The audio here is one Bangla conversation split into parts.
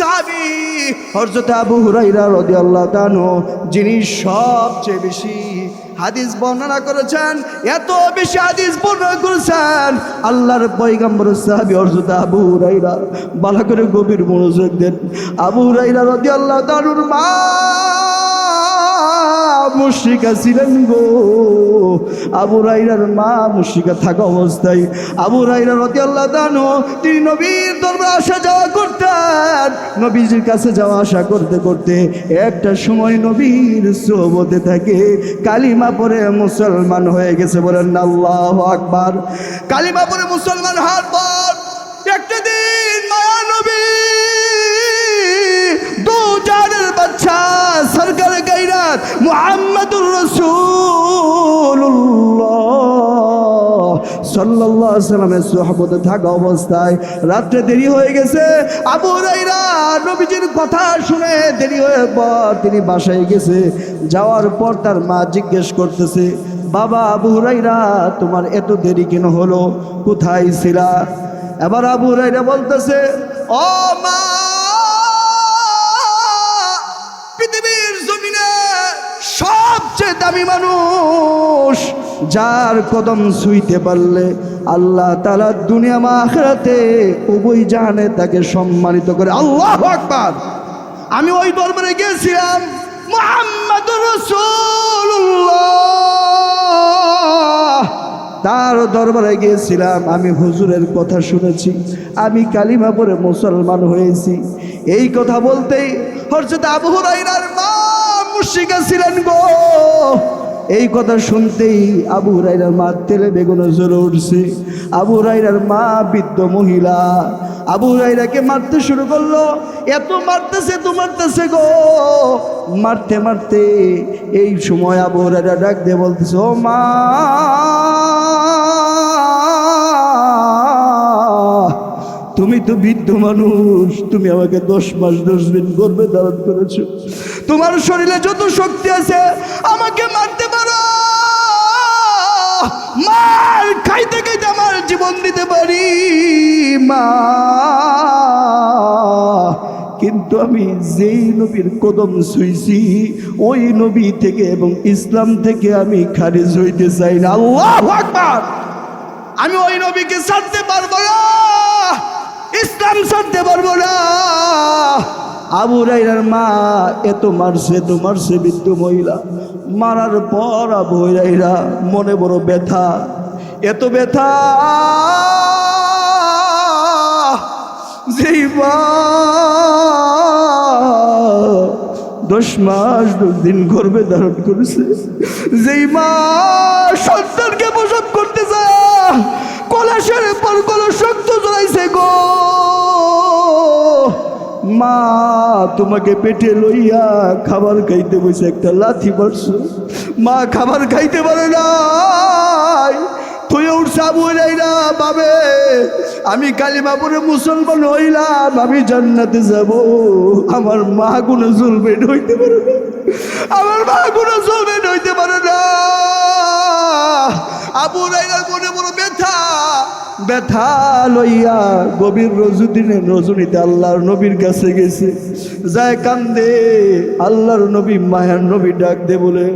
সাহাবি হযরত আবু হুরাইরা রাদিয়াল্লাহু তাআলা যিনি সবচেয়ে বেশি হাদিস বর্ণনা করেছেন, এত বেশি হাদিস বর্ণনা করেছেন, আল্লাহর পয়গম্বর সাহাবী হযরত আবু হুরাইরা ভালো করে গভীর মনোযোগ দেন। আবু হুরাইরা রাদিয়াল্লাহু তাআলার মা মুশিকা ছিলেন গো। আবু রাইরার মা মুশিকা থাকা অবস্থায় আবু রাইরা রতি আল্লাহ দানো তিনি নবীর দরবার আসা যাওয়া করতেন। নবীজির কাছে যাওয়া আসা করতে করতে একটা সময় নবীর সোহবতে থাকে। কালিমা পরে মুসলমান হয়ে গেছে বলেন আল্লাহ আকবার। কালিমা পরে মুসলমান হার পর একটা দিন মায়া নবী, দু চারের বাচ্চা গাইরাত মুহাম্মদুর রাসূলুল্লাহ। সাল্লাল্লাহু আলাইহি সাল্লামের সুহবতে থাকা অবস্থায় রাত্রে দেরি হয়ে গেছে। আবু হুরাইরা নবীজির কথা শুনে দেরি হয়ে পর তিনি বাসায় গেছে। যাওয়ার পর তার মা জিজ্ঞেস করতেছে, বাবা আবু হুরাইরা তোমার এত দেরি কেন হলো? কোথায় ছিলা? এবার আবু হুরাইরা বলতেছে, ও মা দামি মানুষ, যার কদম ছুঁইতে পারলে আল্লাহ তালা দুনিয়া মা আখরাতে উভয় জাহানে তাকে সম্মানিত করে। আল্লাহ আকবার। আমি ওই দরবারে গিয়েছিলাম, মোহাম্মদুর রাসূলুল্লাহ। তার দরবারে গিয়েছিলাম, আমি হুজুরের কথা শুনেছি, আমি কালিমা পরে মুসলমান হয়েছি। এই কথা বলতেই হরজত আবু মা মুশিকা ছিলেন গো। এই কথা শুনতেই আবু হুরাইরার মা তেলে বেগুনে জ্বলে উঠছে। আবু হুরাইরার মা বৃদ্ধ মহিলা, আবু হুরাইরাকে মারতে শুরু করল। এত মারতেছে তো মারতেছে গো। মারতে মারতে এই সময় আবু হুরাইরা ডাক দিয়ে বলতেছে, ও মা! তুমি তো বৃদ্ধ মানুষ, তুমি আমাকে দশ মাস দশ দিন গর্বে ধারণ করেছ। তোমার শরীরে যত শক্তি আছে, আমাকে মারতে পারো। মার, খাইতে খাইতে আমার জীবন দিতে পারি। মা। কিন্তু আমি যেই নবীর কদম ছুঁইছি, ওই নবী থেকে এবং ইসলাম থেকে আমি খারিজ হইতে চাই না। আল্লাহ আমি ওই নবীকে ছাড়তে পারব না। ইসলাম ছাড়তে পারব না। আবু রাইরার মা এত মারছে এত মারছে বৃদ্ধ মহিলা। মারার পর আবু রাইরা মনে বড় ব্যথা। এত ব্যথা দশ মাস দশ দিন গর্ভে ধারণ করেছে। যেই মা সন্তানকে প্রসব করতে যায় কলাশের পর কলস শক্ত জড়াইছে গো। মা, তোমাকে পেটে লইয়া খাবার খাইতে বসে একটা লাথি মারছো। মা, খাবার খাইতে পারে নাই। না বাবে আমি কালিমাপুরে মুসলমান হইলাম, আমি জান্নাতে যাব। আমার মা কোনো জুলবেন হইতে পারে না। আমার মা কোনো জুলবেন হইতে পারে না। আবু রাইনার মনে বড় ব্যথা। ব্যথা লইয়া গভীর রজুদিনে রজনীতে আল্লাহর নবীর কাছে গেছে। যায় কান্দে, আল্লাহর নবী মায়ার নবী ডাক দে বলে,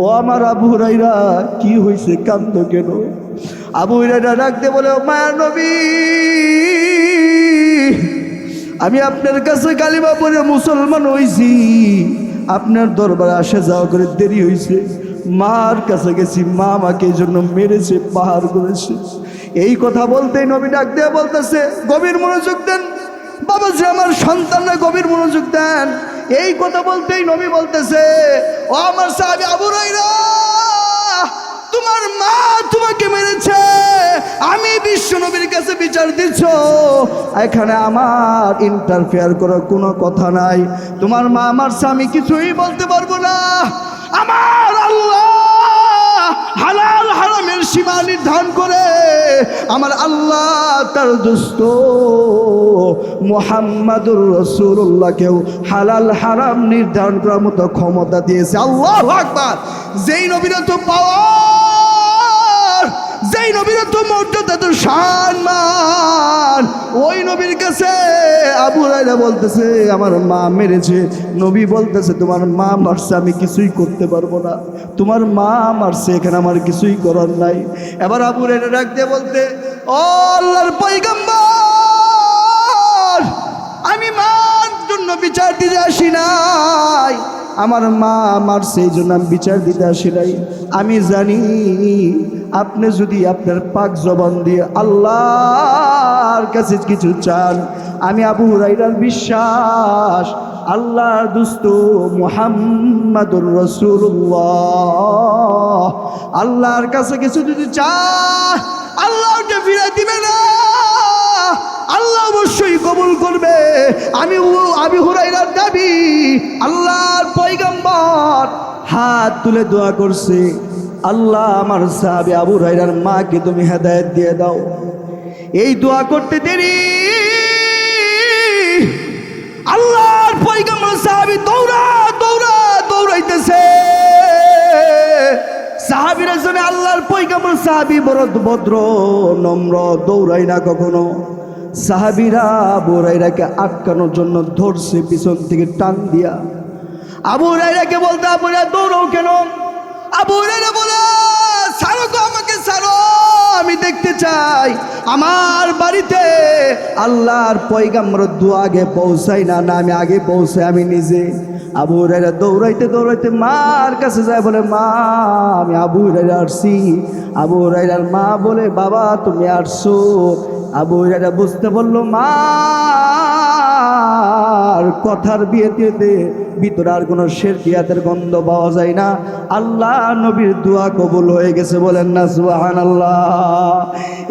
ও আমার আবু রাইরা কি হয়েছে কান্দ কেন? আবু রাইরা ডাক দে বলে, ও মায়ার নবী, আমি আপনার কাছে কালিমা পরে মুসলমান হইছি। আপনার দরবারে আসা যাওয়া করে দেরি হয়েছে মার কাছে গেছি, মা আমাকে এই জন্য মেরেছে, পাহাড় করেছে। এই কথা বলতেই নবী ডাক দিয়ে বলতেছে, গভীর মনোযোগ দেন। বাবা যে আমার সন্তানরা গভীর মনোযোগ দেন। এই কথা বলতেই নবী বলতেছে, ও আমার সাহাবি আবু তোমার মা তোমাকে মেরেছে, আমি বিশ্ব নবীর কাছে বিচার দিচ্ছ। এখানে আমার ইন্টারফেয়ার করার কোনো কথা নাই। তোমার মা, আমার স্বামী কিছুই বলতে পারব না। আমার আল্লাহ হালাল হারামের সীমা নির্ধারণ করে আমার আল্লাহ তার দুস্থ মোহাম্মদুর রসুল্লাহকেও হালাল হারাম নির্ধারণ করার মতো ক্ষমতা দিয়েছে। আল্লাহ আকবার। যেই নবীরা তো যেই নবীর তো মর্যাদা তো সম্মান ওই নবীর কাছে আবু রায়রা বলতেছে, আমার মা মেরেছে। নবী বলতেছে, তোমার মা মারছে, আমি কিছুই করতে পারব না। তোমার মা মারছে, এখানে আমার কিছুই করার নাই। এবার আবু রায়রা দিয়ে বলতে, ও আল্লাহর পয়গম্বর, আমি মার জন্য বিচার দিতে আসি নাই। আমার মা আমার সেই জন্য আমি বিচার দিতে আসি নাই। আমি জানি আপনি যদি আপনার পাক জবান দিয়ে আল্লাহর কাছে কিছু চান, আমি আবু রাইরার বিশ্বাস, আল্লাহর দুস্ত মুহাম্মাদুর রসুল্লাহ আল্লাহর কাছে কিছু যদি চান, আল্লাহকে ফিরে দিবে না। আল্লাহ অবশ্যই কবুল করবে। আমি আমি হুরাইরার দাবি, আল্লাহর পয়গম্বর। হাত তুলে দোয়া করছে, আল্লাহ আমার সাহাবে আবু রাইরার মাকে তুমি হেদায়ত দিয়ে দাও। এই দোয়া করতে দেরি। আল্লাহর পয়গম্বর সাহাবি দৌড়া দৌড়া, দৌড়াইতেছে। সাহাবিরা জন্য আল্লাহর পয়গম্বর সাহাবি বড় ভদ্র নম্র দৌড়াই না কখনো। সাহাবিরা আবু রাইরাকে আটকানোর জন্য ধরছে, পিছন থেকে টান দিয়া। আবু রাইরাকে বলতে রাইরা দৌড়াও কেন? আবু রাইরা বলে, ছাড়ো গো আমাকে, ছাড়ো, আমি দেখতে চাই। আমার বাড়িতে আল্লাহর পয়গাম্বর দু আগে পৌঁছাই না না আমি আগে পৌঁছাই, আমি নিজে। আবু রাইরা দৌড়াইতে দৌড়াইতে মার কাছে যায়, বলে, মা, আমি আবু রাইরা আসছি। আবু রাইরার মা বলে, বাবা, তুমি আসছো। আবু রাইরা বুঝতে বলল, মা কথার বিয়েতে ভিতরে আর কোনো শেরকিয়াতের গন্ধ পাওয়া যায় না। আল্লাহ নবীর দোয়া কবুল হয়ে গেছে বলেন না সুহান আল্লাহ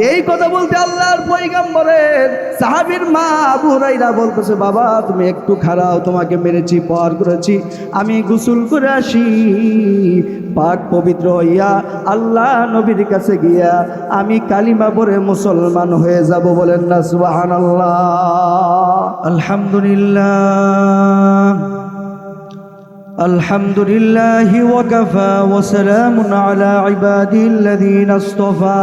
এই কথা বলতে আল্লাহর পৈগম্বরের সাহাবির মা আবু রাইরা বলতেছে, বাবা, তুমি একটু খারাও তোমাকে মেরেছি, পার করেছি। আমি গোসল করে আসি। পাক পবিত্র হইয়া আল্লাহ নবীর কাছে গিয়া আমি কালিমা পরে মুসলমান হয়ে যাব বলেন না সুবাহান আল্লাহ আলহামদুলিল্লাহ الحمد لله وكفى وسلام على عباده الذين اصطفى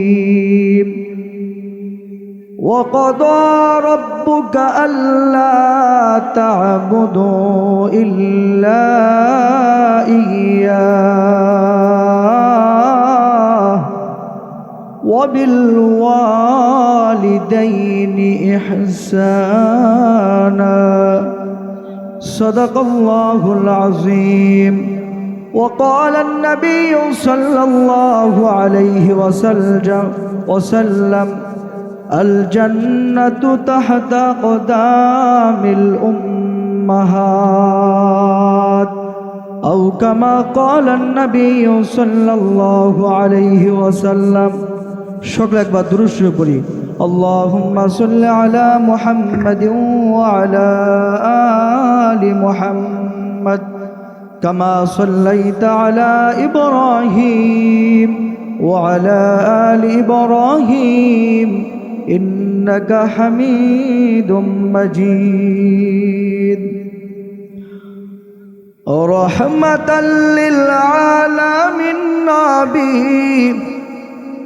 وقضى ربك ألا تعبدوا إلا إياه وبالوالدين إحسانا. صدق الله العظيم. وقال النبي صلى الله عليه وسلم وسلم الجنة تحت قدام الأمهات أو كما قال النبي صلى الله عليه وسلم شكرا أكبر دروس شكري اللهم صل على محمد وعلى آل محمد كما صليت على إبراهيم وعلى آل إبراهيم إنك حميد مجيد رحمة للعالمين نبي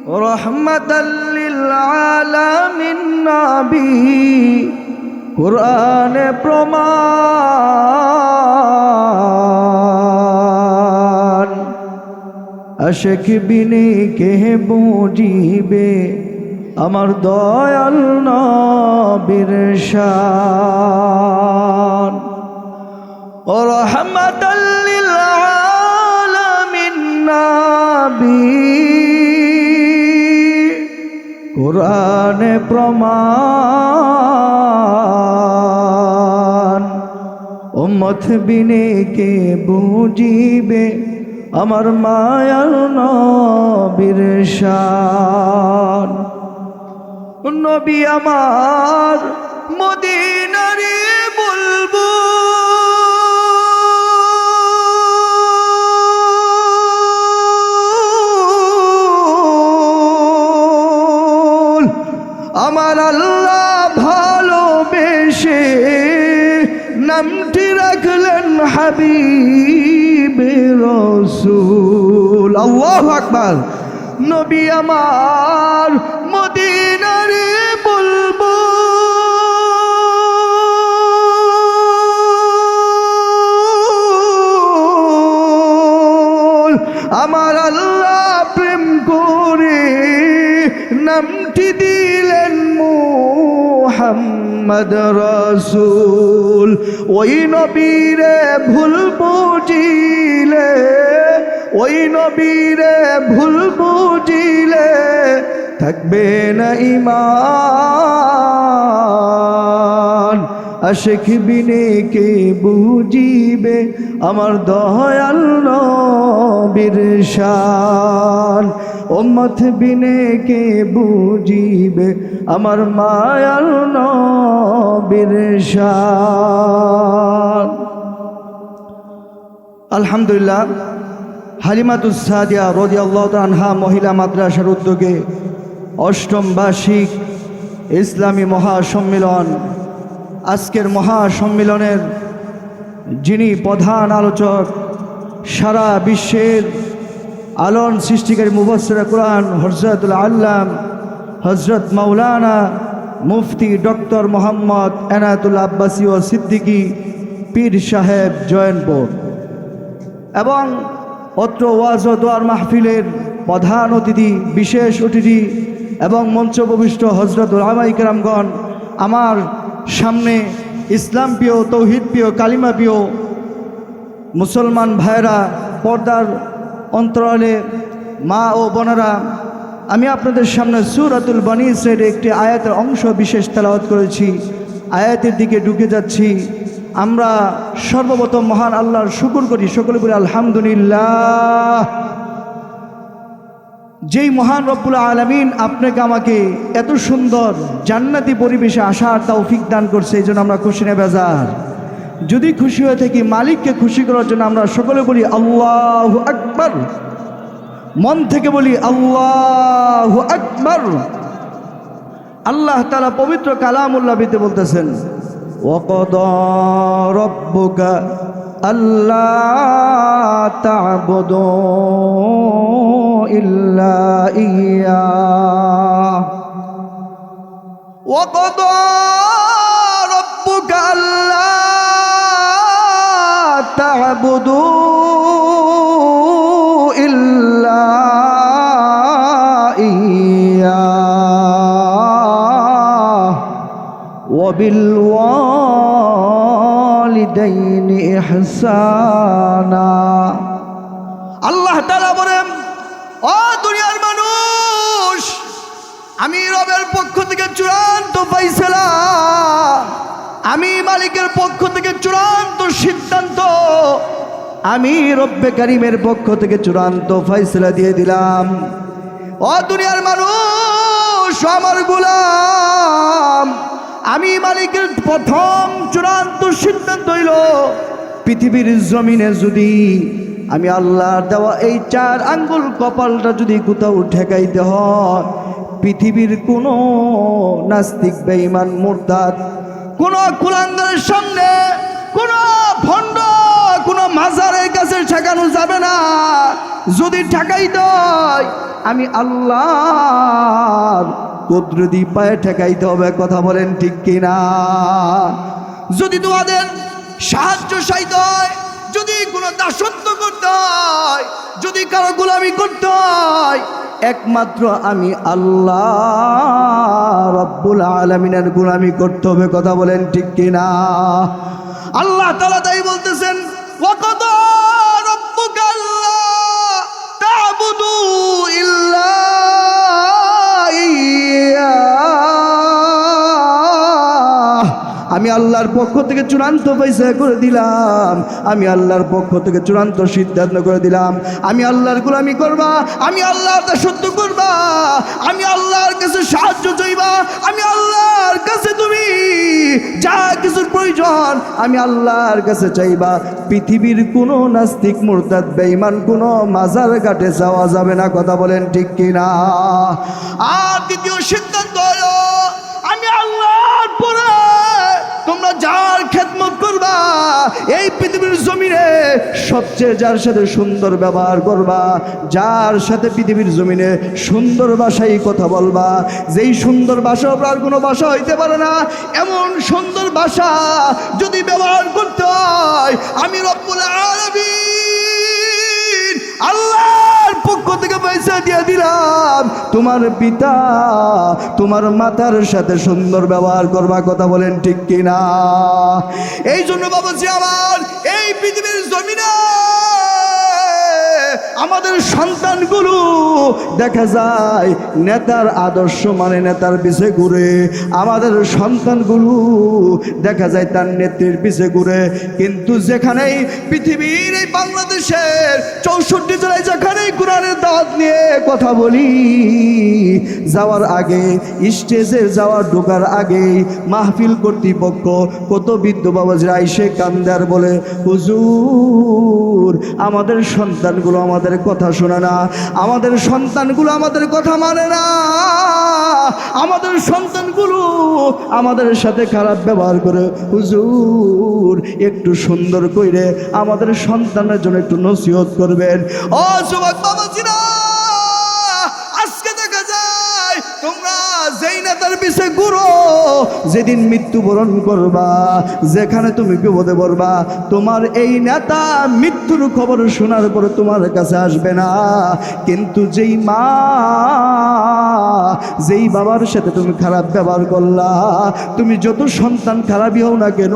رحمة للعالمين نبي قرآن প্রমাণ আশেক বিনে কে বুঝিবে আমার দয়াল নবীর শান। ও রহমাতাল লিল আলামিন নবী। কোরআনে প্রমাণ, উম্মত বিনে কে বুঝিবে আমার মায়ার নবীর শান। নবী আমার মদিনারে বলব। আমার আল্লাহ ভালোবেসে নামটি রাখলেন হাবিব রসুল। আল্লাহ আকবর। নবী আমার আমার আল্লাহ প্রেম করে নামটি দিলেন মোহাম্মদ রসুল। ওই নবীরে ভুল বুঝিলে, ওই নবীরে ভুল বুঝিলে, থাকবে না ইমান। আশেখ বিনে কে বুঝিবে আমার দয়াল নবীর শান? ওম্মত বিনে কে বুঝিবে আমার মায়াল নবীর শান? আলহামদুলিল্লাহ হালিমাতুসাদিয়া রদি আল্লাহ আনহা মহিলা মাদ্রাসার উদ্যোগে অষ্টম বার্ষিক ইসলামী মহাসম্মেলন আজকের মহাসম্মেলনের যিনি প্রধান আলোচক, সারা বিশ্বের আলন সৃষ্টিকারী মুবসরা কোরআন হজরতুল আল্লাম হজরত মাওলানা মুফতি ডক্টর মোহাম্মদ এনায়তুল আব্বাসী ও সিদ্দিকী পীর সাহেব জয়নপুর। এবং অত্র ওয়াজ ও দোয়ার মাহফিলের প্রধান অতিথি, বিশেষ অতিথি এবং মঞ্চপ্রবিষ্ট হজরতুল আমাইকরামগণ আমার সামনে ইসলাম প্রিয়, তৌহিদ প্রিয়, কালিমা প্রিয় মুসলমান ভাইরা পর্দার অন্তরালে মা ও বোনেরা, আমি আপনাদের সামনে সুরাতুল বানিসের একটি আয়াতের অংশ বিশেষ তেলাওয়াত করেছি। আয়াতের দিকে ঢুকে যাচ্ছি। আমরা সর্বপ্রথম মহান আল্লাহর শুকুর করি। সকলে বলি, আলহামদুলিল্লাহ। যেই মহান রব্বুল আলমিন আপনাকে আমাকে এত সুন্দর জান্নাতি পরিবেশে আসার তৌফিক দান করছে, এই জন্য আমরা খুশি না বেজার। যদি খুশি হয়ে থাকি, মালিককে খুশি করার জন্য আমরা সকলে বলি আল্লাহ আকবর। মন থেকে বলি আল্লাহ আকবর। আল্লাহ তালা পবিত্র কালামুল্লাহ বিতে বলতেছেন ওকদ রব্বুকা ألا تعبدوا إلا إياه. وقضى ربك ألا تعبدوا إلا إياه. وبالوالدين আল্লাহ তাআলা বলেন, ও দুনিয়ার মানুষ, আমি রবের পক্ষ থেকে চূড়ান্ত পাইছিলাম আমি মালিকের পক্ষ থেকে চূড়ান্ত সিদ্ধান্ত, আমি রব্বে কারিমের পক্ষ থেকে চূড়ান্ত ফাইসলা দিয়ে দিলাম। ও দুনিয়ার মানুষ আমার গুলাম আমি মালিকের প্রথম চূড়ান্ত সিদ্ধান্ত হইল, পৃথিবীর জমিনে যদি আমি আল্লাহর দেওয়া এই চার আঙ্গুল কপালটা যদি কোথাও ঠেকাইতে হয়, পৃথিবীর কোনো নাস্তিক, বেঈমান মোরদাত কোনো কুলাঙ্গারের সামনে, কোনো ভণ্ড কাছে যাবে না। যদি ঠেকাইতে হয় আমি আল্লাহর কুদরতি পায়ে ঠেকাইতে হবে, কথা বলেন ঠিক কিনা? যদি তোমাদের সাহায্য হয়, যদি কোনো দাসত্ব করতে হয়, যদি কারও গোলামি করতে হয়, একমাত্র আমি আল্লাহ রব্বুল আলমিনের গোলামি করতে হবে, কথা বলেন ঠিক কিনা? আল্লাহ তালা তাই বলতেছেন ওয়াকদ আমি আল্লাহর পক্ষ থেকে চূড়ান্ত পয়সা করে দিলাম। আমি আল্লাহর পক্ষ থেকে চূড়ান্ত সিদ্ধান্ত করে দিলাম। আমি আল্লাহর গোলামি করবা, আমি আল্লাহর সত্য করবা, আমি আল্লাহর কাছে সাহায্য চাইবা, আমি আল্লাহর কাছে তুমি যা কিছুর প্রয়োজন, আমি আল্লাহর কাছে চাইবা। পৃথিবীর কোনো নাস্তিক, মুরতাদ, বেঈমান, কোনো মাজার ঘাটে যাওয়া যাবে না, কথা বলেন ঠিক কিনা? আর দ্বিতীয় সিদ্ধান্ত এই পৃথিবীর জমিনে সবচেয়ে যার সাথে সুন্দর ব্যবহার করবা, যার সাথে পৃথিবীর জমিনে সুন্দর ভাষায় কথা বলবা, যেই সুন্দর ভাষা আপনার কোনো ভাষা হইতে পারে না। এমন সুন্দর ভাষা যদি ব্যবহার করতে হয়, আমি রব্বুল আলামিন আল্লাহর পক্ষ থেকে পয়সা দিয়ে দিলাম। তোমার পিতা তোমার মাতার সাথে সুন্দর ব্যবহার করবা কথা বলেন ঠিক কিনা? এই জন্য বাবাজি আমার, এই পৃথিবীর জমিনে আমাদের সন্তানগুলো, দেখা যায়, নেতার আদর্শ মানে নেতার পিছে ঘুরে। আমাদের সন্তানগুলো, দেখা যায়, তার নেত্রীর পিছে ঘুরে। কিন্তু যেখানেই পৃথিবীর এই বাংলাদেশের চৌষট্টি জেলায় যেখানেই কোরআনের দাওয়াত নিয়ে কথা বলি, যাওয়ার আগে, স্টেজে যাওয়ার ঢোকার আগে মাহফিল কর্তৃপক্ষ, কত বৃদ্ধ বাবাজিরা আইসে কান্দার বলে, হুজুর, আমাদের সন্তানগুলো আমাদের কথা শোনে না। আমাদের সন্তানগুলো আমাদের কথা মানে না। আমাদের সন্তানগুলো আমাদের সাথে খারাপ ব্যবহার করে। হুজুর, একটু সুন্দর কইরে আমাদের সন্তানের জন্য একটু নসিহত করবেন। ও যুবক বাবাজিরা! যেই নেতার পিছে ঘুরো। যেদিন মৃত্যুবরণ করবা, যেখানে তুমি বিপদে পড়বা, তোমার এই নেতা মৃত্যুর খবর শোনার পরে তোমার কাছে আসবে না। কিন্তু যেই মা, যেই বাবার সাথে তুমি খারাপ ব্যবহার করলা, তুমি যত সন্তান খারাপই হও না কেন,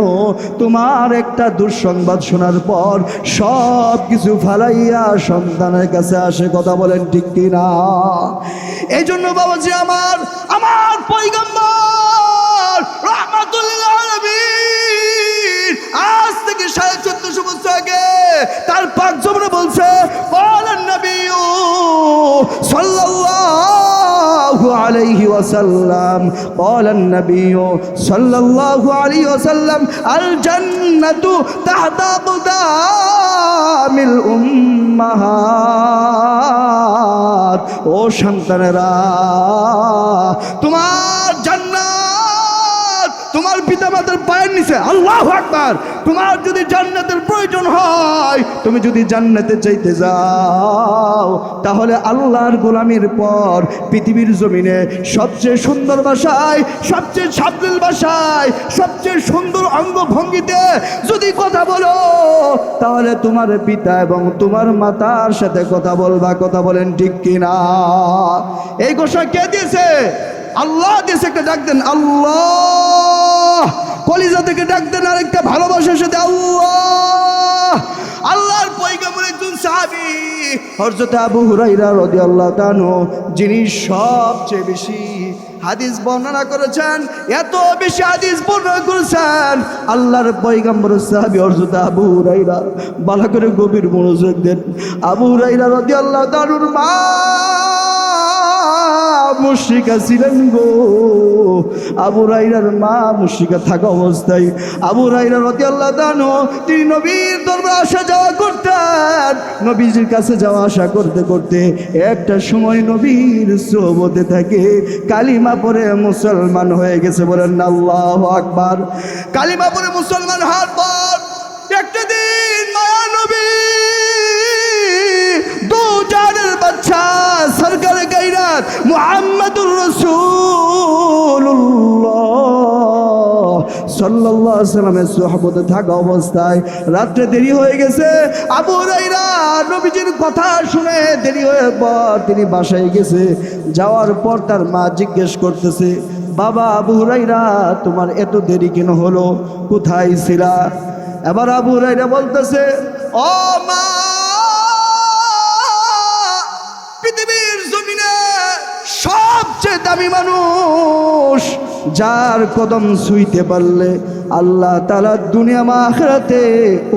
তোমার একটা দুঃসংবাদ শোনার পর সব কিছু ফালাইয়া সন্তানের কাছে আসে, কথা বলেন ঠিক কিনা? এই জন্য বাবাজি আমার আমার পৈগম্বর রহমাতুল্লাহ আজ থেকে সাড়ে চোদ্দশো বছর আগে তার পাক জমনে বলছে বলেন নবী সাল্লাল্লাহু আলাইহি ওয়াসাল্লাম قال النبي صلى الله عليه وسلم الجنة تحت أقدام الأمهات ও সন্তানেরা তোমার জান্নাত তোমার পিতামাতার পায়ের নিচে, আল্লাহ আকবার, তোমার যদি জান্নাতের প্রয়োজন হয়, তুমি যদি জান্নাতে চাইতে যাও, তাহলে আল্লাহর গোলামির পর পৃথিবীর জমিনে সবচেয়ে সুন্দর ভাষায় সবচেয়ে সাবলীল ভাষায় সবচেয়ে সুন্দর অঙ্গভঙ্গিতে যদি কথা বলো, তাহলে তোমার পিতা এবং তোমার মাতার সাথে কথা বলবা, কথা বলেন ঠিক কিনা? এই ঘোষণা কে দিয়েছে? আল্লাহ দিয়েছে একটা ডাক দেন, আল্লাহ। কলিজা থেকে ডাক দেন আরেকটা ভালোবাসার সাথে আল্লাহ! আল্লাহর পয়গম্বর একজন সাহাবী, হযরত আবু হুরাইরা রাদিয়াল্লাহু তাআলা যিনি সবচেয়ে বেশি হাদিস বর্ণনা করেছেন, এত বেশি হাদিস বর্ণনা করেছেন। আল্লাহর পয়গম্বর সাহাবী হযরত আবু হুরাইরা ভালো করে গভীর মনোযোগ দেন। আবু হুরাইরা রাদিয়াল্লাহু তাআলার মা মুশরিকা ছিলেন গো। আবু রাইরার মা মুশরিকা থাকা অবস্থায়, আবু রাইরা রতি আল্লাহ দানো তিনি নবীর দরবার আসা যাওয়া করতেন। নবীজির কাছে যাওয়া আসা করতে করতে একটা সময় নবীর সোবতে থাকে, কালিমা পরে মুসলমান হয়ে গেছে বলেন আল্লাহ আকবার। কালিমা পরে মুসলমান হওয়ার পর একটা দিন মায়া নবী বাচ্চা, সরকার গাইরাত মুহাম্মাদুর রাসূলুল্লাহ। সাল্লাল্লাহু আলাইহি সাল্লামের থাকা অবস্থায় রাত্রে দেরি হয়ে গেছে। আবু হুরাইরা নবীজির কথা শুনে দেরি হয়ে পর তিনি বাসায় গেছে। যাওয়ার পর তার মা জিজ্ঞেস করতেছে, বাবা আবু হুরাইরা তোমার এত দেরি কেন হলো? কোথায় ছিলা? এবার আবু হুরাইরা বলতেছে, ও মা দামি মানুষ, যার কদম ছুঁইতে পারলে আল্লাহ তালা দুনিয়া মা আখেরাতে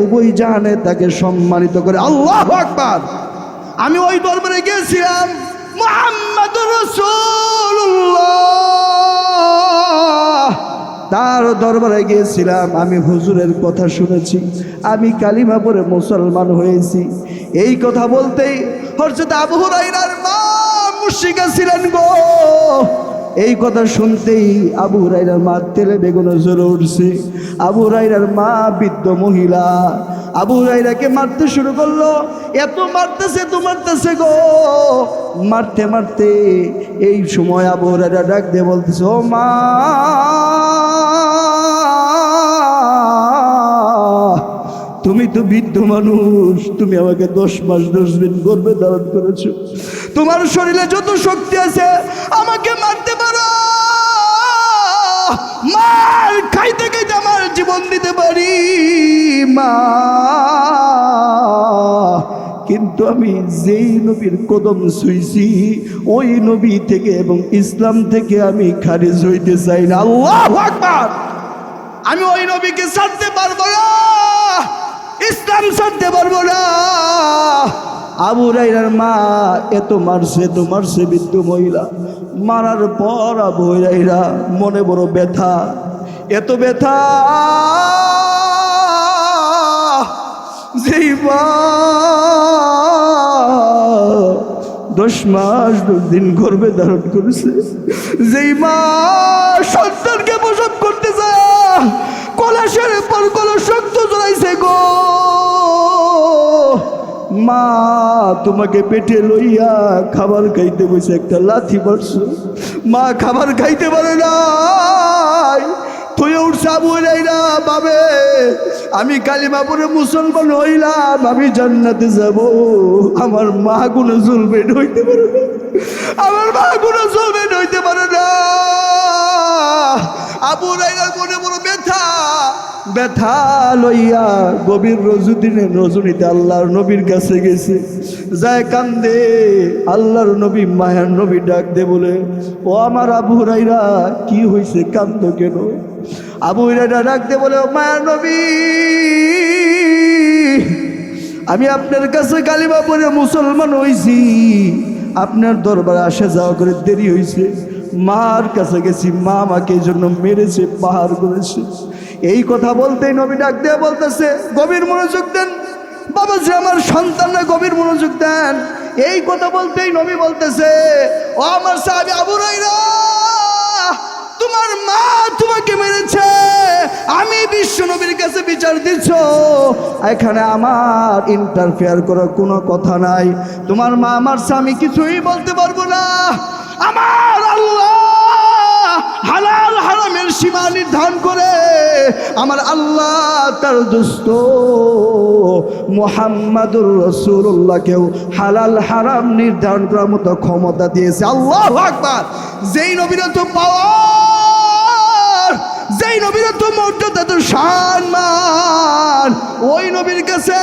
উভয় জাহানে তাকে সম্মানিত করে। আল্লাহ আকবার। আমি ওই দরবারে গিয়েছিলাম রাসূলুল্লাহ। তার দরবারে গিয়েছিলাম, আমি হুজুরের কথা শুনেছি, আমি কালিমা পরে মুসলমান হয়েছি। এই কথা বলতেই হরজত আবু মা ছিলেন গো। এই কথা শুনতেই আবু রাইরার মা তেলে বেগুনে জ্বলে উঠছে। আবু রাইরার মা বৃদ্ধ মহিলা। আবু রাইরাকে মারতে শুরু করল। এত মারতেছে তো মারতেছে গো। মারতে মারতে এই সময় আবু রাইরা ডাক দিয়ে বলতেছে, ও মা তুমি তো বৃদ্ধ মানুষ, তুমি আমাকে দশ মাস, দশ দিন গর্বে ধারণ করেছ। তোমার শরীরে যত শক্তি আছে, আমাকে মারতে পারো। মার, খাইতে খাইতে আমার জীবন দিতে পারি। মা। কিন্তু আমি যেই নবীর কদম শুইছি ওই নবী থেকে এবং ইসলাম থেকে আমি খারিজ হইতে চাই না। আল্লাহ আমি ওই নবীকে ছাড়তে পারব না। ইসলাম ছাড়তে পারব না। আবু রাইরার মা, এত মারছে এত মারছে বৃদ্ধ মহিলা। মারার পর আবু রাইরা মনে বড় ব্যথা। এত ব্যথা। মা দশ মাস দশ দিন গর্বে ধারণ করেছে। যেই মা সন্তানকে প্রসব করতে যায়। কলাশের পর কলস মা, তোমাকে পেটে লইয়া খাবার খাইতে বসে একটা লাথি মারছো। মা, খাবার খাইতে পারে নাই। তুই উঠছে আবু না বাবে আমি কালিমাপুরে মুসলমান হইলাম, আমি জান্নাতে যাব। আমার মা কোনো চলবে হইতে পারে না। আমার মা কোনো চলবে হইতে পারে না। আবু রাইনার মনে বড় ব্যথা। ব্যথা লইয়া গভীর রজুদিনে রজনীতে আল্লাহর নবীর কাছে গেছে। যায় কান্দে, আল্লাহর নবী মায়ের নবী ডাক দে বলে, ও আমার আবু রাইরা কি হয়েছে কান্দ কেন? আবু রাইরা ডাক দে বলে, ও মায়ের নবী, আমি আপনার কাছে কালিমা পরে মুসলমান হইছি। আপনার দরবারে আসে যাওয়া করে দেরি হয়েছে মার কাছে গেছি, মা আমাকে এই জন্য মেরেছে, পাহাড় করেছে। এই কথা বলতেই নবী ডাক দিয়ে বলতেছে, গভীর মনোযোগ দেন। বাবা যে আমার সন্তানরা গভীর মনোযোগ দেন। এই কথা বলতেই নবী বলতেছে, ও আমার সাহাবি আবু তোমার মা তোমাকে মেরেছে। আমি বিশ্ব নবীর কাছে বিচার দিচ্ছ। এখানে আমার ইন্টারফেয়ার করার কোনো কথা নাই। তোমার মা, আমার স্বামী কিছুই বলতে পারব না। আমার আল্লাহ হালাল হারামের সীমা নির্ধারণ করে আমার আল্লাহ তার দুস্থ মোহাম্মদুর রসুল্লাহকেও হালাল হারাম নির্ধারণ করার মতো ক্ষমতা দিয়েছে। আল্লাহ আকবার। যেই নবীরত পাওয়ার যেই নবীরত মর্যাদা তো সম্মান, ওই নবীর কাছে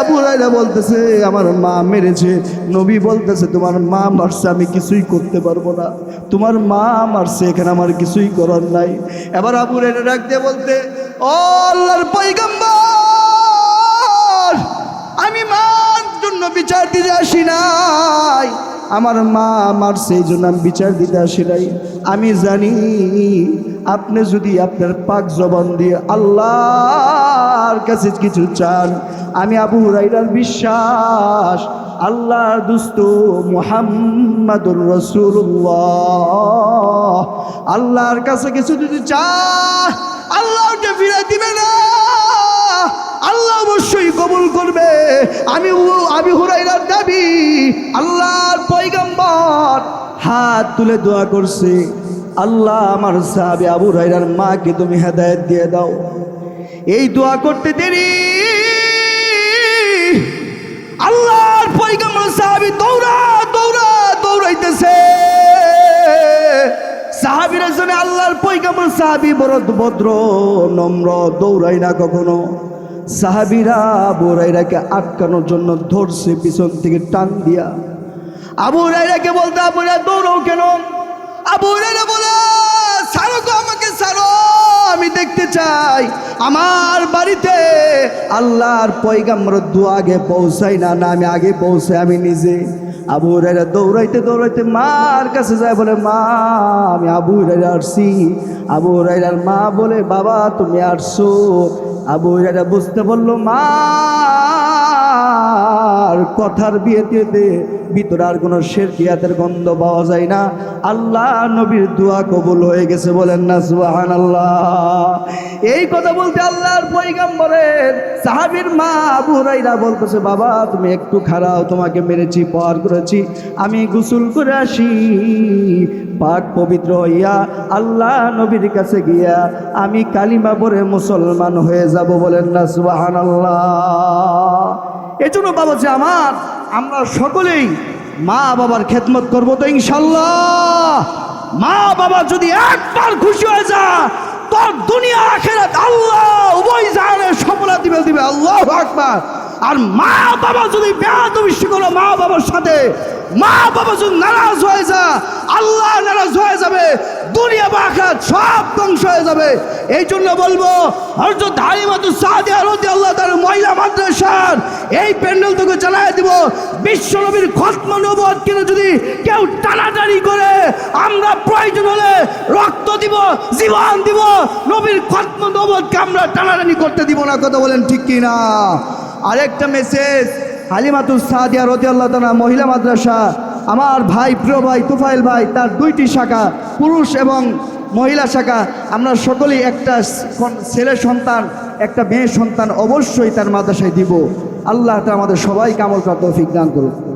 আবু রাইলা বলতেছে, আমার মা মেরেছে। নবী বলতেছে, তোমার মা মারছে, আমি কিছুই করতে পারব না। তোমার মা মারছে, এখানে আমার কিছুই করার নাই। এবার আবু ডাক দিয়ে বলতে, ও আল্লাহর পৈগম্বর আমি মার জন্য বিচার দিতে আসি নাই। আমার মা আমার এই জন্য আমি বিচার দিতে আসি নাই। আমি জানি, আপনি যদি আপনার পাক জবান দিয়ে আল্লাহর কাছে কিছু চান আমি আবু হুরাইরার বিশ্বাস, আল্লাহর দুস্থ মুহাম্মাদুর রসুল্লাহ আল্লাহর কাছে কিছু যদি চান আল্লাহকে ফিরে দিবে না। আল্লাহ অবশ্যই কবুল করবে। আমি আমি হুরাইরার দাবি, আল্লাহর পয়গম্বর হাত তুলে দোয়া করছে। আল্লাহ আমার সাহাবি আবু রাইরার মাকে তুমি হেদায়েত দিয়ে দাও। এই দোয়া করতে দেরি। সাহাবি দৌড়া দৌড়া, দৌড়াইতেছে। সাহাবিরা জন্য আল্লাহর পৈগম্বর, সাহাবি বড় ভদ্র, নম্র, দৌড়াই না কখনো। সাহাবিরা বোরাইরাকে রাইরাকে আটকানোর জন্য ধরছে, পিছন থেকে টান দিয়া। আবু রাইরাকে বলতে, আবু দৌড়ও কেন? আবু রাইরা বলে আমি দেখতে চাই, আমার বাড়িতে আল্লাহর পয়গাম্বর দু আগে পৌঁছাই না না আমি আগে পৌঁছাই, আমি নিজে। আবু রাইরা দৌড়াইতে দৌড়াইতে মার কাছে যায়, বলে, মা, আমি আবু রাইরা আসছি। আবু রাইরার মা বলে, বাবা, তুমি আসছো। আবু রাইরা বুঝতে বলল, মা আর কথার বিয়েতে ভিতরে আর কোনো শেরকিয়াতের গন্ধ পাওয়া যায় না। আল্লাহ নবীর দোয়া কবুল হয়ে গেছে বলেন না সুহান আল্লাহ এই কথা বলতে আল্লাহর পৈগম্বরের সাহাবীর মা আবু হুরাইরা বলতেছে, বাবা, তুমি একটু খারাও তোমাকে মেরেছি, পার করেছি, আমি গোসল করে আসি। পাক পবিত্র হইয়া আল্লাহ নবীর কাছে গিয়া, আমি কালিমা পরে মুসলমান হয়ে যাব বলেন না সুবাহান আল্লাহ এজন্য বাবা যে আমার, আমরা সকলেই মা বাবার খেদমত করব তো ইনশাল্লাহ। মা বাবা যদি একবার খুশি হয়ে যা তোর দুনিয়া, আখেরাত আল্লাহ উভয় জাহানের সফলা দিবে দিবে। আল্লাহ আকবার। আর মা বাবা যদি বেয়াদবিষ্টি করো মা বাবার সাথে মা বাবা যদি নারাজ হয়ে যা আল্লাহ নারাজ হয়ে যাবে, দুনিয়া বা আখেরাত সব ধ্বংস হয়ে যাবে। এই জন্য বলব, হযরত হালিমাতুস সাদিয়া রাদিয়াল্লাহু তাআলা মহিলা মাদ্রাসার এই প্যান্ডেল থেকে জানাই দিব। বিশ্ব নবীর খতম নবুয়ত কিনে যদি কেউ টানাটানি করে, আমরা প্রয়োজন হলে রক্ত দিব, জীবন দিব, নবীর খতম নবুয়তকে আমরা টানাটানি করতে দিব না, কথা বলেন ঠিক কি না আরেকটা মেসেজ হালিমাতুস সাদিয়া রতিয়াল্লাহ তালা মহিলা মাদ্রাসা, আমার ভাই, প্রিয় ভাই, তুফাইল ভাই, তার দুইটি শাখা, পুরুষ এবং মহিলা শাখা। আমরা সকলেই একটা ছেলে সন্তান, একটা মেয়ে সন্তান অবশ্যই তার মাদ্রাসায় দিব। আল্লাহ তা আমাদের সবাই আমল করার তৌফিক দান